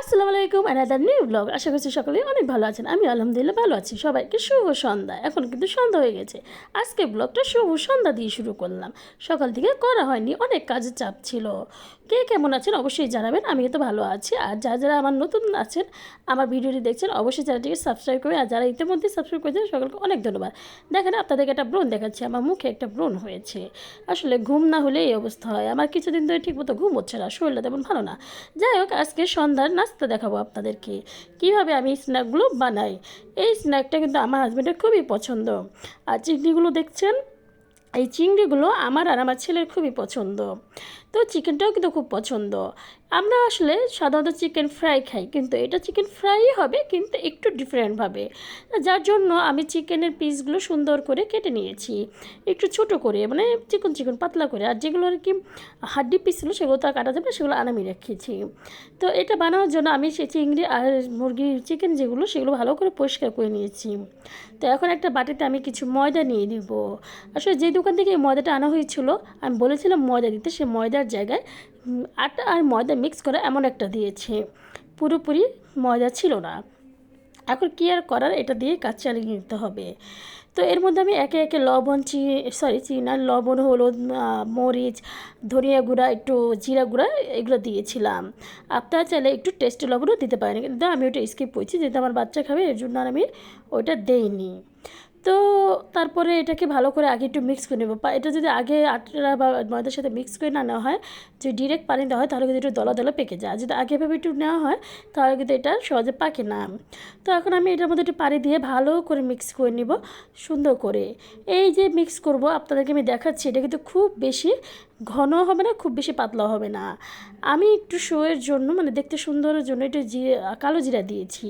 আসসালামু আলাইকুম another new blog আশা করছি সকলেই অনেক ভালো আছেন। আমি আলহামদুলিল্লাহ ভালো আছি। সবাইকে শুভ সন্ধ্যা। এখন কিন্তু সন্ধ্যা হয়ে গেছে। আজকে ব্লগটা শুভ সন্ধ্যা দিয়ে শুরু করলাম। সকাল থেকে করা হয়নি, অনেক কাজের চাপ ছিল। কে কেমন আছেন অবশ্যই জানাবেন। আমি তো ভালো আছি। আর যারা যারা আমার নতুন আছেন, আমার ভিডিওটি দেখছেন, অবশ্যই চ্যানেলটিকে সাবস্ক্রাইব করে আর যারা ইতিমধ্যে সাবস্ক্রাইব করেছেন, সকলকে অনেক ধন্যবাদ। দেখেন, আপনাদেরকে একটা ব্রণ দেখাচ্ছি। আমার মুখে একটা ব্রণ হয়েছে। আসলে ঘুম না হলে এই অবস্থা হয়। আমার কিছুদিন ধরে ঠিকমতো ঘুম হচ্ছে না, শরীরটা তেমন ভালো না। যাই হোক, আজকে সন্ধ্যার নাস্তা দেখাবো আপনাদেরকে। কীভাবে আমি স্ন্যাকগুলো বানাই? এই স্ন্যাকটা কিন্তু আমার হাজব্যান্ডের খুবই পছন্দ। আর চিংড়িগুলো দেখছেন? এই চিংড়িগুলো আমার আর আমার ছেলের খুবই পছন্দ। তো চিকেনটাও কিন্তু খুব পছন্দ। আমরা আসলে সাধারণত চিকেন ফ্রাই খাই, কিন্তু এটা চিকেন ফ্রাই হবে, কিন্তু একটু ডিফারেন্টভাবে যার জন্য আমি চিকেনের পিসগুলো সুন্দর করে কেটে নিয়েছি। একটু ছোট করে মানে চিকন চিকন পাতলা করে, আর যেগুলো আর কি হাড্ডি পিস ছিল, সেগুলো তো কাটা যাবে, সেগুলো আনামি রেখেছি। তো এটা বানানোর জন্য আমি সেই চিংড়ি আর মুরগির চিকেন যেগুলো, সেগুলো ভালো করে পরিষ্কার করে নিয়েছি। তো এখন একটা বাটিতে আমি কিছু ময়দা নিয়ে নিব। আসলে যে দোকান থেকে এই ময়দাটা আনা হয়েছিল। আমি বলেছিলাম ময়দা দিতে, সে ময়দার জায়গায় আটা আর ময়দা মিক্স করা এমন একটা দিয়েছে। পুরোপুরি ময়দা ছিল না। এখন কী আর করার, এটা দিয়ে কাজ চালিয়ে নিতে হবে। তো এর মধ্যে আমি একে একে লবণ, চি সরি চিনার লবণ, হলুদ মরিচ, ধনিয়া গুঁড়া, একটু জিরা গুঁড়া, এগুলো দিয়েছিলাম। আপনারা চাইলে একটু টেস্টি লবণও দিতে পারেন। কিন্তু আমি ওটা স্কিপ করছি, যেহেতু আমার বাচ্চা খাবে, এর জন্য আর আমি ওইটা দেইনি। তো তারপরে এটাকে ভালো করে আগে একটু মিক্স করে নেব। এটা যদি আগে আটা বা ময়দার সাথে মিক্স করে না নেওয়া হয়, যদি ডিরেক্ট পানি দেওয়া হয়, তাহলে কিন্তু একটু দলা দলা পেকে যায়। যদি আগে ভাবে একটু নেওয়া হয়, তাহলে কিন্তু এটা সহজে পাকে না। তো এখন আমি এটার মধ্যে একটু পানি দিয়ে ভালো করে মিক্স করে নিব, সুন্দর করে। এই যে মিক্স করব, আপনাদেরকে আমি দেখাচ্ছি, এটা কিন্তু খুব বেশি ঘন হবে না, খুব বেশি পাতলা হবে না। আমি একটু শোয়ের জন্য মানে দেখতে সুন্দরের জন্য একটু জিরে কালো জিরা দিয়েছি।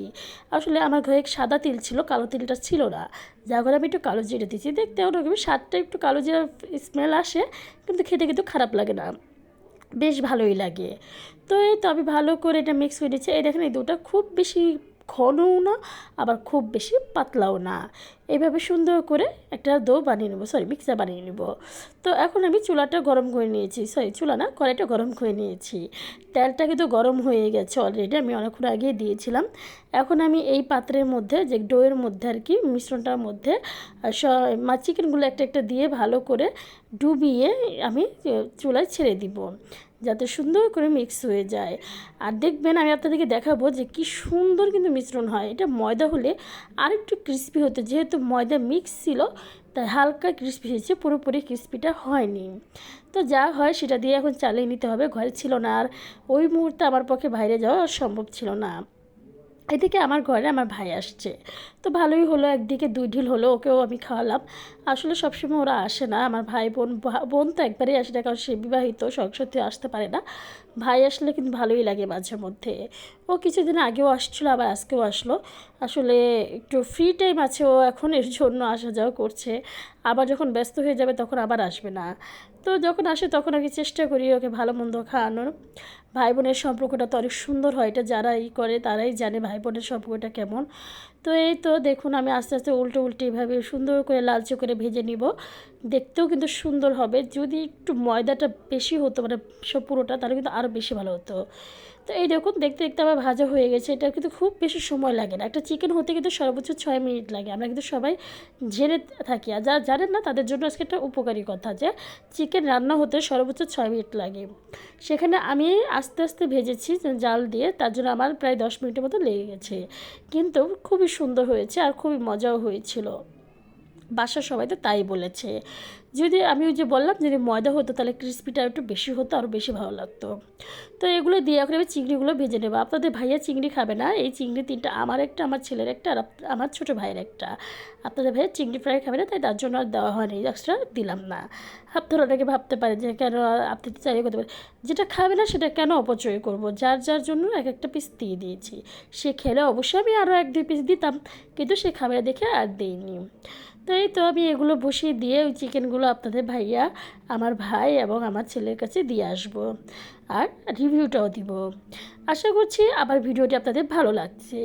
আসলে আমার ঘরে সাদা তিল ছিল, কালো তিলটা ছিল না। যার ঘরে আমি একটু কালো জিরে দিচ্ছি দেখতে ওরকমই স্বাদটা একটু কালো জিরা স্মেল আসে, কিন্তু খেতে কিন্তু খারাপ লাগে না। বেশ ভালোই লাগে। তো এই তো আমি ভালো করে এটা মিক্স করে দিচ্ছি এই দেখেন এই দুটা খুব বেশি ঘনও না, আবার খুব বেশি পাতলাও না। এইভাবে সুন্দর করে একটা দো বানিয়ে নেব সরি মিক্সার বানিয়ে নেব। তো এখন আমি চুলাটা গরম করে নিয়েছি সরি চুলা না, কড়াইটা গরম করে নিয়েছি। তেলটা কিন্তু গরম হয়ে গেছে অলরেডি আমি অনেকক্ষণ আগেই দিয়েছিলাম। এখন আমি এই পাত্রের মধ্যে, যে ডোয়ের মধ্যে আর কি, মিশ্রণটার মধ্যে স- চিকেনগুলো একটা একটা দিয়ে ভালো করে ডুবিয়ে আমি চুলায় ছেড়ে দিব। যাতে সুন্দর করে মিক্স হয়ে যায়। আর দেখবেন আমি আপনাদেরকে দেখাবো যে কি সুন্দর কিন্তু মিশ্রণ হয়। এটা ময়দা হলে আর একটু ক্রিস্পি হতো, যেহেতু ময়দা মিক্স ছিল, তাই হালকা ক্রিস্পি হয়েছে, পুরোপুরি ক্রিস্পিটা হয়নি। তো যা হয় সেটা দিয়ে এখন চালিয়ে নিতে হবে, ঘরে ছিল না। আর ওই মুহূর্তে আমার পক্ষে বাইরে যাওয়া সম্ভব ছিল না। এদিকে আমার ঘরে আমার ভাই আসছে। তো ভালোই হলো, একদিকে দুই ঢিল হলো, ওকেও আমি খাওয়ালাম। আসলে সবসময় ওরা আসে না। আমার ভাই বোন বোন তো একবারই আসে না, কারণ সে বিবাহিত সংসদে আসতে পারে না। ভাই আসলে কিন্তু ভালোই লাগে মাঝে মধ্যে। ও কিছুদিন আগেও আসছিল, আবার আজকেও আসলো। আসলে একটু ফ্রি টাইম আছে, ও এখন এর জন্য আসা যাওয়া করছে। আবার যখন ব্যস্ত হয়ে যাবে, তখন আবার আসবে না। তো যখন আসে তখন আমি চেষ্টা করি ওকে ভালো মন্দ খাওয়ানোর। ভাই বোনের সম্পর্কটা তো অনেক সুন্দর হয়, এটা যারা করে তারাই জানে ভাই বোনের সম্পর্কটা কেমন। তো এই তো দেখুন আমি আস্তে আস্তে উল্টো উল্টে এভাবে সুন্দর করে লালচে করে ভেজে নিব। দেখতেও কিন্তু সুন্দর হবে, যদি একটু ময়দাটা বেশি হতো মানে সব পুরোটা, তাহলে কিন্তু আরও বেশি ভালো হতো। তো এই দেখতে দেখতে আবার ভাজা হয়ে গেছে। এটা কিন্তু খুব বেশি সময় লাগে না। একটা চিকেন হতে কিন্তু সর্বোচ্চ ছয় মিনিট লাগে। আমরা কিন্তু সবাই জেনে থাকি। আর যারা জানেন না, তাদের জন্য আজকে একটা উপকারী কথা যে চিকেন রান্না হতে সর্বোচ্চ ছয় মিনিট লাগে। সেখানে আমি আস্তে আস্তে ভেজেছি জাল দিয়ে। তার জন্য আমার প্রায় দশ মিনিটের মতো লেগে গেছে। কিন্তু খুবই সুন্দর হয়েছে আর খুবই মজাও হয়েছিল। বাসার সবাই তো তাই বলেছে। যদি আমি ওই যে বললাম যদি ময়দা হতো তাহলে ক্রিস্পিটা একটু বেশি হতো আরও বেশি ভালো লাগতো। তো এগুলো দিয়ে এখন আমি চিংড়িগুলো ভেজে নেব। আপনাদের ভাইয়া চিংড়ি খাবে না, এই চিংড়ি তিনটা আমার একটা, আমার ছেলের একটা আর আমার ছোটো ভাইয়ের একটা। আপনাদের ভাইয়া চিংড়ি ফ্রাই খাবে না, তাই তার জন্য আর দেওয়া হয়নি এক্সট্রা দিলাম না। আপনারা অনেকে ভাবতে পারে যে কেন আপনি চাইলে করতে পারেন। যেটা খাবে না সেটা কেন অপচয় করব? যার যার জন্য এক একটা পিস দিয়ে দিয়েছি। সে খেলে অবশ্যই আমি আরও এক, দুই পিস দিতাম, কিন্তু সে খাবে দেখে আর দিইনি। তো এই তো আমি এগুলো বসিয়ে দিয়ে ওই চিকেনগুলো আপনাদের ভাইয়া, আমার ভাই এবং আমার ছেলের কাছে দিয়ে আসব আর রিভিউটাও দিব। আশা করছি আবার ভিডিওটি আপনাদের ভালো লাগছে।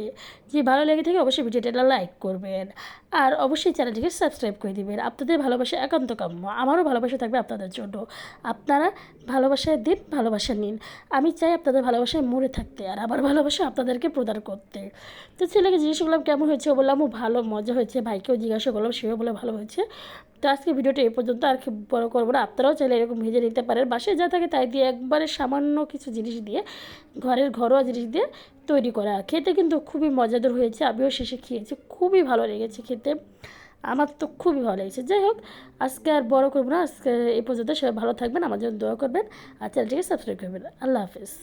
যে ভালো লেগে থাকে অবশ্যই ভিডিওটা লাইক করবেন আর অবশ্যই চ্যানেলটিকে সাবস্ক্রাইব করে দিবেন। আপনাদের ভালোবাসা একান্ত কাম্য, আমারও ভালোবাসা থাকবে আপনাদের জন্য। আপনারা ভালোবাসায় দিন, ভালোবাসা নিন। আমি চাই আপনাদের ভালোবাসায় মরে থাকতে আর আমার ভালোবাসা আপনাদেরকে প্রদান করতে। তো ছেলেকে জিজ্ঞেস করলাম, কেমন হয়েছে? বললাম ও ভালো, মজা হয়েছে। ভাইকেও জিজ্ঞাসা করলাম, সেও বলে ভালো হয়েছে। তো আজকে ভিডিওটা এই পর্যন্ত আর বড় করব না। আপনারাও চাইলে এরকম ভেজে নিতে পারেন। বাসায় যা থাকে তাই দিয়ে একবারে সামান্য কিছু জিনিস দিয়ে, ঘরের ঘরোয়া জিনিস দিয়ে তৈরি করা। খেতে কিন্তু খুবই মজাদার হয়েছে। আমিও শেষে খেয়েছি। খুবই ভালো লেগেছে খেতে। আমার তো খুবই ভালো লেগেছে। যাই হোক, আজকে আর বড় করব না। আজকে এই পর্যন্ত সবাই ভালো থাকবেন। আমার জন্য দোয়া করবেন। আর চ্যানেলটিকে সাবস্ক্রাইব করবেন। আল্লাহ হাফিজ।